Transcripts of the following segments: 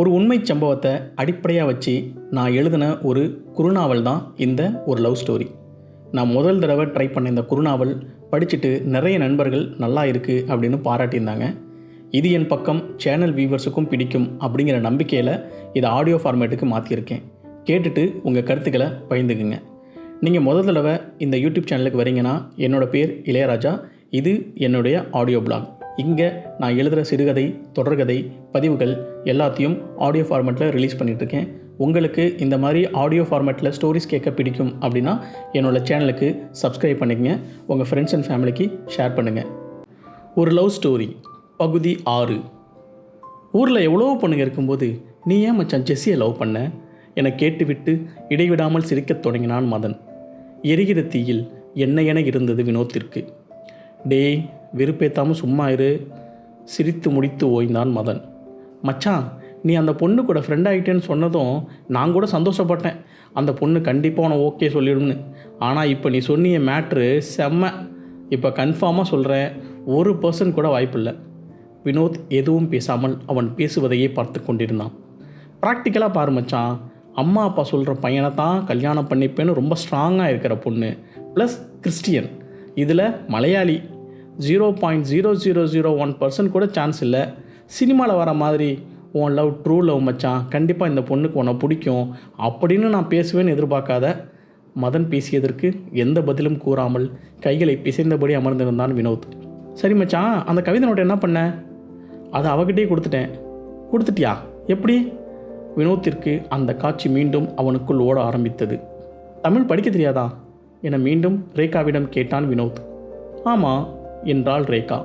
ஒரு உண்மை சம்பவத்தை அடிப்படையாக வச்சு நான் எழுதின ஒரு குறுநாவல் தான் இந்த ஒரு லவ் ஸ்டோரி நான் முதல் தடவை ட்ரை பண்ண இந்த குறுநாவல் படிச்சுட்டு நிறைய நண்பர்கள் நல்லா இருக்குது அப்படின்னு பாராட்டியிருந்தாங்க. இது என் பக்கம் சேனல் வியூவர்ஸுக்கும் பிடிக்கும் அப்படிங்கிற நம்பிக்கையில் இதை ஆடியோ ஃபார்மேட்டுக்கு மாற்றியிருக்கேன் கேட்டுட்டு உங்கள் கருத்துக்களை பகிர்ந்துக்குங்க. நீங்கள் முதல் தடவை இந்த யூடியூப் சேனலுக்கு வரீங்கன்னா என்னோடய பேர் இளையராஜா. இது என்னுடைய ஆடியோ பிளாக் இங்கே நான் எழுதுகிற சிறுகதை தொடர்கதை பதிவுகள் எல்லாத்தையும் ஆடியோ ஃபார்மேட்டில் ரிலீஸ் பண்ணிகிட்ருக்கேன் உங்களுக்கு இந்த மாதிரி ஆடியோ ஃபார்மேட்டில் ஸ்டோரிஸ் கேட்க பிடிக்கும் அப்படின்னா என்னோடய சேனலுக்கு சப்ஸ்கிரைப் பண்ணிக்கங்க. உங்கள் ஃப்ரெண்ட்ஸ் அண்ட் ஃபேமிலிக்கு ஷேர் பண்ணுங்கள் ஒரு லவ் ஸ்டோரி பகுதி ஆறு. ஊரில் எவ்வளோ பொண்ணுங்க இருக்கும்போது நீ ஏன் மச்சான் ஜெஸ்ஸியை லவ் பண்ண? என கேட்டுவிட்டு இடைவிடாமல் சிரிக்கத் தொடங்கினான் மதன். எரிகிற தீயில் என்ன என இருந்தது வினோத்திற்கு. டேய் வெறுப்பேத்தாமல் சும்மா இரு. சிரித்து முடித்து ஓய்ந்தான் மதன். மச்சான் நீ அந்த பொண்ணு கூட ஃப்ரெண்ட் ஆகிட்டேன்னு சொன்னதும் நான் கூட சந்தோஷப்பட்டேன். அந்த பொண்ணு கண்டிப்பாக உன ஓகே சொல்லிடும்னு. ஆனால் இப்போ நீ சொன்னிய மேட்ரு செம்ம. இப்போ கன்ஃபார்மாக சொல்கிறேன் ஒரு பர்சன் கூட வாய்ப்பில்லை வினோத் எதுவும் பேசாமல் அவன் பேசுவதையே பார்த்து கொண்டிருந்தான். ப்ராக்டிக்கலாக பாரு மச்சான் அம்மா அப்பா சொல்கிற பையனை தான் கல்யாணம் பண்ணிப்பேன்னு ரொம்ப ஸ்ட்ராங்காக இருக்கிற பொண்ணு ப்ளஸ் கிறிஸ்டியன் இதில் Malayali zero point zero zero zero one percent கூட சான்ஸ் இல்லை. சினிமாவில் வர மாதிரி உன் லவ் ட்ரூ லவ் மச்சான் கண்டிப்பாக இந்த பொண்ணுக்கு உன்னை பிடிக்கும் அப்படின்னு நான் பேசுவேன்னு எதிர்பார்க்காத மதன் பேசியதற்கு எந்த பதிலும் கூறாமல் கைகளை பிசைந்தபடி அமர்ந்திருந்தான் வினோத். சரி மச்சான் அந்த கவிதை நோட்டை என்ன பண்ண? அதை அவகிட்டே கொடுத்துட்டேன். கொடுத்துட்டியா? எப்படி? வினோத்திற்கு அந்த காட்சி மீண்டும் அவனுக்குள் ஓட ஆரம்பித்தது. தமிழ் படிக்க தெரியாதா? என மீண்டும் ரேகாவிடம் கேட்டான் வினோத். ஆமாம் என்றாள் ரேகா.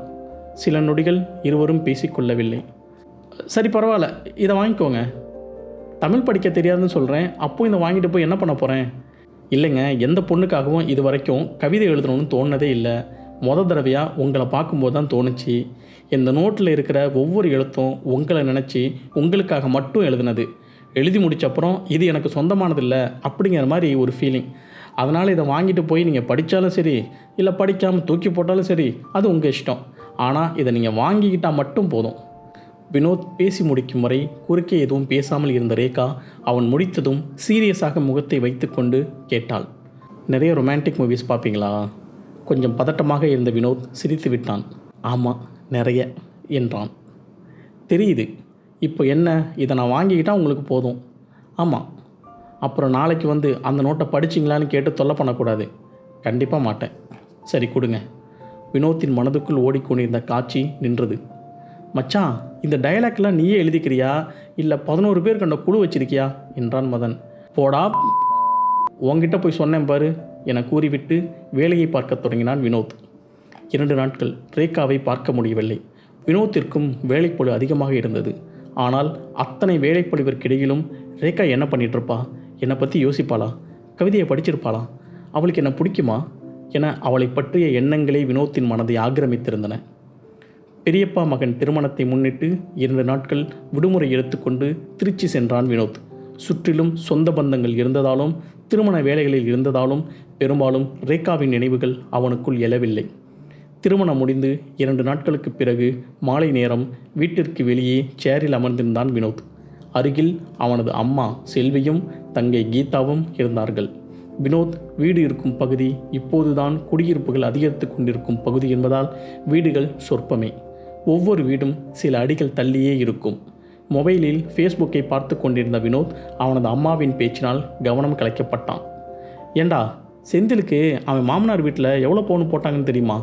சில நொடிகள் இருவரும் பேசிக்கொள்ளவில்லை சரி பரவாயில்ல இதை வாங்கிக்கோங்க. தமிழ் படிக்க தெரியாதுன்னு சொல்கிறேன் அப்போ இதை வாங்கிட்டு போய் என்ன பண்ண போகிறேன் இல்லைங்க எந்த பொண்ணுக்காகவும் இது வரைக்கும் கவிதை எழுதணும்னு தோணுனதே இல்லை. மொத தடவையாக உங்களை பார்க்கும்போது தான் தோணுச்சு. இந்த நோட்டில் இருக்கிற ஒவ்வொரு எழுத்தும் உங்களை நினச்சி உங்களுக்காக மட்டும் எழுதுனது. எழுதி முடிச்ச அப்புறம் இது எனக்கு சொந்தமானதில்லை அப்படிங்கிற மாதிரி ஒரு ஃபீலிங் அதனால் இதை வாங்கிட்டு போய் நீங்கள் படித்தாலும் சரி இல்லை படிக்காமல் தூக்கி போட்டாலும் சரி அது உங்கள் இஷ்டம். ஆனால் இதை நீங்கள் வாங்கிக்கிட்டால் மட்டும் போதும். வினோத் பேசி முடிக்கும் வரை குறுக்கே எதுவும் பேசாமல் இருந்த ரேகா அவன் முடித்ததும் சீரியஸாக முகத்தை வைத்துக்கொண்டு கேட்டாள். நிறைய ரொமான்டிக் மூவிஸ் பார்ப்பீங்களா கொஞ்சம் பதட்டமாக இருந்த வினோத் சிரித்து விட்டான். ஆமாம் நிறைய என்றான். தெரியுது. இப்போ என்ன? இதை நான் வாங்கிக்கிட்டால் உங்களுக்கு போதும். ஆமாம் அப்புறம் நாளைக்கு வந்து அந்த நோட்டை படிச்சிங்களான்னு கேட்டு தொல்லை பண்ணக்கூடாது. கண்டிப்பாக மாட்டேன். சரி கொடுங்க. வினோத்தின் மனதுக்குள் ஓடிக்கொண்டிருந்த காட்சி நின்றது. மச்சான் இந்த டயலாக்லாம் நீயே எழுதிக்கிறியா? இல்லை பதினோரு பேர் கண்ட குழு வச்சிருக்கியா? என்றான் மதன். போடா. உங்ககிட்ட போய் சொன்னேன் பாரு என கூறிவிட்டு வேலையை பார்க்க தொடங்கினான் வினோத். இரண்டு நாட்கள் ரேகாவை பார்க்க முடியவில்லை. வினோத்திற்கும் வேலைப்பழு அதிகமாக இருந்தது. ஆனால் அத்தனை வேலைப்பொழிவிற்கிடையிலும் ரேகா என்ன பண்ணிகிட்ருப்பா என்னை பற்றி யோசிப்பாளா? கவிதையை படிச்சிருப்பாளா? அவளுக்கு என்ன பிடிக்குமா? என அவளை பற்றிய எண்ணங்களே வினோத்தின் மனதை ஆக்கிரமித்திருந்தன. பெரியப்பா மகன் திருமணத்தை முன்னிட்டு இரண்டு நாட்கள் விடுமுறை எடுத்துக்கொண்டு திருச்சி சென்றான் வினோத். சுற்றிலும் சொந்த பந்தங்கள் இருந்ததாலும் திருமண வேலைகளில் இருந்ததாலும் பெரும்பாலும் ரேகாவின் நினைவுகள் அவனுக்குள் எழவில்லை. திருமணம் முடிந்து இரண்டு நாட்களுக்கு பிறகு மாலை நேரம் வீட்டிற்கு வெளியே சேரில் அமர்ந்திருந்தான் வினோத். அருகில் அவனது அம்மா செல்வியும் தங்கை கீதாவும் இருந்தார்கள். வினோத் வீடு இருக்கும் பகுதி இப்போதுதான் குடியிருப்புகள் அதிகரித்து கொண்டிருக்கும் பகுதி என்பதால் வீடுகள் சொற்பமே. ஒவ்வொரு வீடும் சில அடிகள் தள்ளியே இருக்கும். மொபைலில் ஃபேஸ்புக்கை பார்த்து கொண்டிருந்த வினோத் அவனது அம்மாவின் பேச்சினால் கவனம் கலைக்கப்பட்டான். ஏண்டா செந்திலுக்கு அவன் மாமனார் வீட்டில் எவ்வளோ பவுன் போட்டாங்கன்னு தெரியுமா?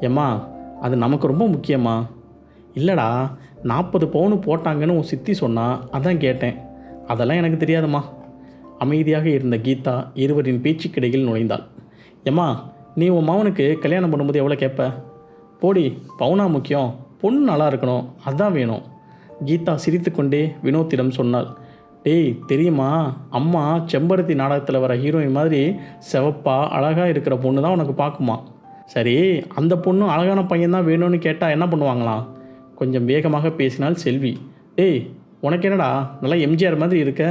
ஏம்மா அது நமக்கு ரொம்ப முக்கியமா இல்லைடா நாற்பது பவுன் போட்டாங்கன்னு உன் சித்தி சொன்னால் அதான் கேட்டேன். அதெல்லாம் எனக்கு தெரியாதும்மா. அமைதியாக இருந்த கீதா இருவரின் பேச்சுக்கிடையில் நுழைந்தாள். ஏம்மா நீ உன் மாவனுக்கு கல்யாணம் பண்ணும்போது எவ்வளோ கேட்ப? போடி பவுனா முக்கியம் பொண்ணு நல்லா இருக்கணும் அதுதான் வேணும். கீதா சிரித்துக்கொண்டே வினோத்திடம் சொன்னாள். டேய் தெரியுமா அம்மா செம்பருத்தி நாடகத்தில் வர ஹீரோயின் மாதிரி செவப்பா அழகாக இருக்கிற பொண்ணு தான் உனக்கு பார்க்குமா? சரி அந்த பொண்ணு அழகான பையன் தான் வேணும்னு கேட்டால் என்ன பண்ணுவாங்களாம்? கொஞ்சம் வேகமாக பேசினாள் செல்வி டேய் உனக்கு என்னடா நல்லா எம்ஜிஆர் மாதிரி இருக்க.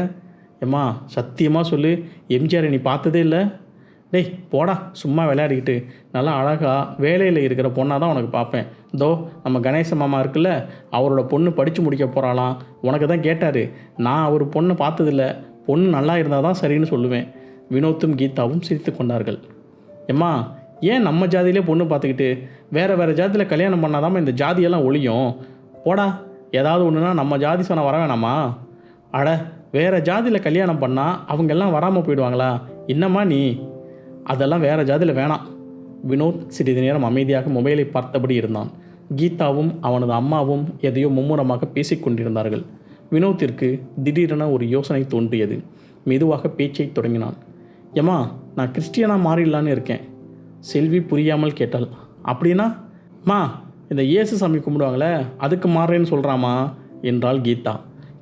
ஏம்மா சத்தியமாக சொல்லு எம்ஜிஆரை நீ பார்த்ததே இல்லை? டேய் போடா சும்மா விளையாடிக்கிட்டு. நல்லா அழகாக வேலையில் இருக்கிற பொண்ணாக தான் உனக்கு பார்ப்பேன். தோ நம்ம கணேச மாமா இருக்குல்ல அவரோட பொண்ணு படித்து முடிக்க போகிறாளாம் உனக்கு தான் கேட்டார். நான் அவர் பொண்ணை பார்த்ததில்ல. பொண்ணு நல்லா இருந்தால் தான் சரின்னு சொல்லுவேன். வினோத்தும் கீதாவும் சிரித்து கொண்டார்கள். எம்மா ஏன் நம்ம ஜாதியிலே பொண்ணு பார்த்துக்கிட்டு வேறு வேறு ஜாதியில் கல்யாணம் பண்ணாதாம்மா இந்த ஜாதியெல்லாம் ஒழியும்? போடா ஏதாவது ஒன்றுனா நம்ம ஜாதி சொன்ன வர வேணாமா? அட வேறு ஜாதியில் கல்யாணம் பண்ணால் அவங்கெல்லாம் வராமல் போயிடுவாங்களா? என்னம்மா நீ? அதெல்லாம் வேறு ஜாதியில் வேணாம். வினோத் சிறிது நேரம் அமைதியாக மொபைலை பார்த்தபடி இருந்தான். கீதாவும் அவனது அம்மாவும் எதையோ மும்முரமாக பேசிக் கொண்டிருந்தார்கள். வினோத்திற்கு திடீரென ஒரு யோசனை தோன்றியது. மெதுவாக பேச்சை தொடங்கினான். ஏம்மா நான் கிறிஸ்டியனாக மாறிடலான்னு இருக்கேன். செல்வி புரியாமல் கேட்டாள். அப்படின்னா? மா இந்த இயேசு சாமி கும்பிடுவாங்களே அதுக்கு மாறுறேன்னு சொல்கிறாமா என்றாள் கீதா.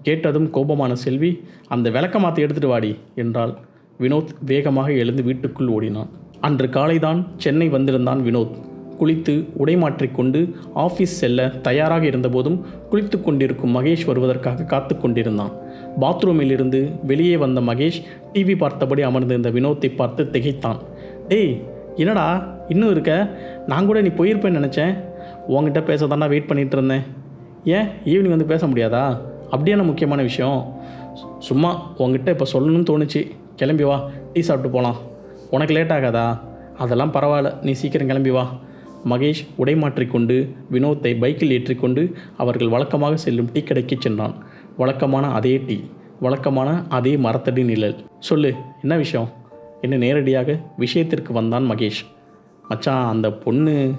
கேட்டதும் கோபமான செல்வி அந்த விளக்க மாற்றி எடுத்துட்டு வாடி என்றாள். வினோத் வேகமாக எழுந்து வீட்டுக்குள் ஓடினான். அன்று காலைதான் சென்னை வந்திருந்தான் வினோத். குளித்து உடை மாற்றிக்கொண்டு ஆஃபீஸ் செல்ல தயாராக இருந்தபோதும் குளித்து கொண்டிருக்கும் மகேஷ் வருவதற்காக காத்து கொண்டிருந்தான். பாத்ரூமில் இருந்து வெளியே வந்த மகேஷ் டிவி பார்த்தபடி அமர்ந்திருந்த வினோத்தை பார்த்து திகைத்தான். டேய் என்னடா இன்னும் இருக்க? நான் கூட நீ போயிருப்பேன்னு நினச்சேன். உங்ககிட்ட பேச தாண்டா வெயிட் பண்ணிட்டு இருந்தேன். ஏன்? ஈவினிங் வந்து பேச முடியாதா? அப்படியான முக்கியமான விஷயம்? சும்மா உங்ககிட்ட இப்போ சொல்லணும்னு தோணுச்சு. கிளம்பி வா டீ சாப்பிட்டு போகலாம் உனக்கு லேட் ஆகாதா? அதெல்லாம் பரவாயில்ல நீ சீக்கிரம் கிளம்பி வா. மகேஷ் உடை மாற்றிக்கொண்டு வினோத்தை பைக்கில் ஏற்றிக்கொண்டு அவர்கள் வழக்கமாக செல்லும் டீ கடைக்கு சென்றான். வழக்கமான அதே டீ வழக்கமான அதே மரத்தடி நிழல். சொல்லு என்ன விஷயம்? என்ன நேரடியாக விஷயத்திற்கு வந்தான் மகேஷ். மச்சான் அந்த பொண்ணு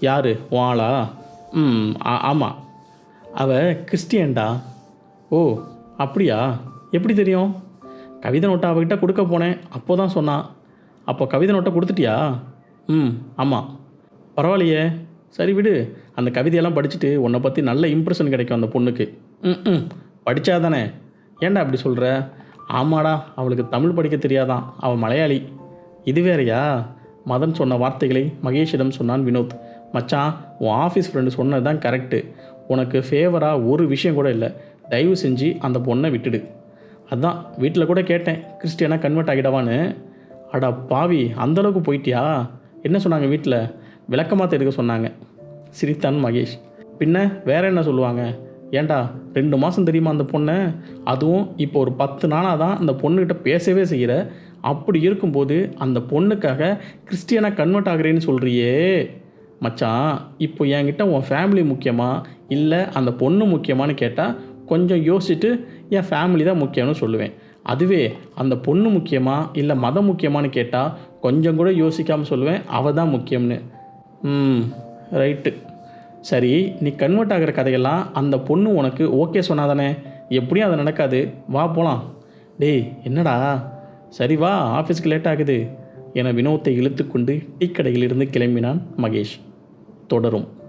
யாரு? வாளா? ஆளா ம் ஆமாம் அவ கிறிஸ்டியன்டா. ஓ அப்படியா? எப்படி தெரியும்? கவிதை நோட்டை அவகிட்ட கொடுக்க போனேன். அப்போ தான் சொன்னான் அப்போ கவிதை நோட்டை கொடுத்துட்டியா? ம் ஆமாம் பரவாயில்லையே. சரி விடு. அந்த கவிதையெல்லாம் படிச்சுட்டு உன்னை பற்றி நல்ல இம்ப்ரெஷன் கிடைக்கும் அந்த பொண்ணுக்கு. ம் ம். படித்தா தானே ஏன்டா அப்படி சொல்கிற ஆமாடா அவளுக்கு தமிழ் படிக்க தெரியாதான். அவள் மலையாளி. இது வேறயா? மதன் சொன்ன வார்த்தைகளை மகேஷிடம் சொன்னான் வினோத். மச்சான் உன் ஆஃபீஸ் ஃப்ரெண்டு சொன்னது தான் கரெக்டு உனக்கு ஃபேவராக ஒரு விஷயம் கூட இல்லை. தயவு செஞ்சு அந்த பொண்ணை விட்டுடு. அதான் வீட்டில் கூட கேட்டேன். கிறிஸ்டியனாக கன்வெர்ட் ஆகிடவான்னு. அடா பாவி அந்தளவுக்கு போயிட்டியா? என்ன சொன்னாங்க வீட்டில் விளக்கமாக தெரிவிக்க சொன்னாங்க. சிரித்தான் மகேஷ். பின்ன வேற என்ன சொல்லுவாங்க? ஏன்டா ரெண்டு மாதம் தெரியுமா அந்த பொண்ணை? அதுவும் இப்போ ஒரு பத்து நாளாக தான் அந்த பொண்ணுக்கிட்ட பேசவே செய்கிற அப்படி இருக்கும்போது அந்த பொண்ணுக்காக கிறிஸ்டியனாக கன்வெர்ட் ஆகுறேன்னு சொல்கிறியே மச்சான் இப்போ என்கிட்ட உன் ஃபேமிலி முக்கியமா? இல்லை அந்த பொண்ணு முக்கியமான்னு கேட்டால் கொஞ்சம் யோசிச்சுட்டு என் ஃபேமிலி தான் முக்கியம்னு சொல்லுவேன். அதுவே அந்த பொண்ணு முக்கியமா? இல்லை மதம் முக்கியமான்னு கேட்டால் கொஞ்சம் கூட யோசிக்காமல் சொல்லுவேன் அவள் தான் முக்கியம்னு. ம் ரைட்டு. சரி நீ கன்வெர்ட் ஆகிற கதையெல்லாம் அந்த பொண்ணு உனக்கு ஓகே சொன்னாதானே? எப்படியும் அது நடக்காது. வா போகலாம் டேய் என்னடா? சரி வா ஆஃபீஸ்க்கு லேட் ஆகுது. என வினோத்தை இழுத்துக்கொண்டு டீ கடையிலிருந்து கிளம்பினான் மகேஷ். தொடரும்.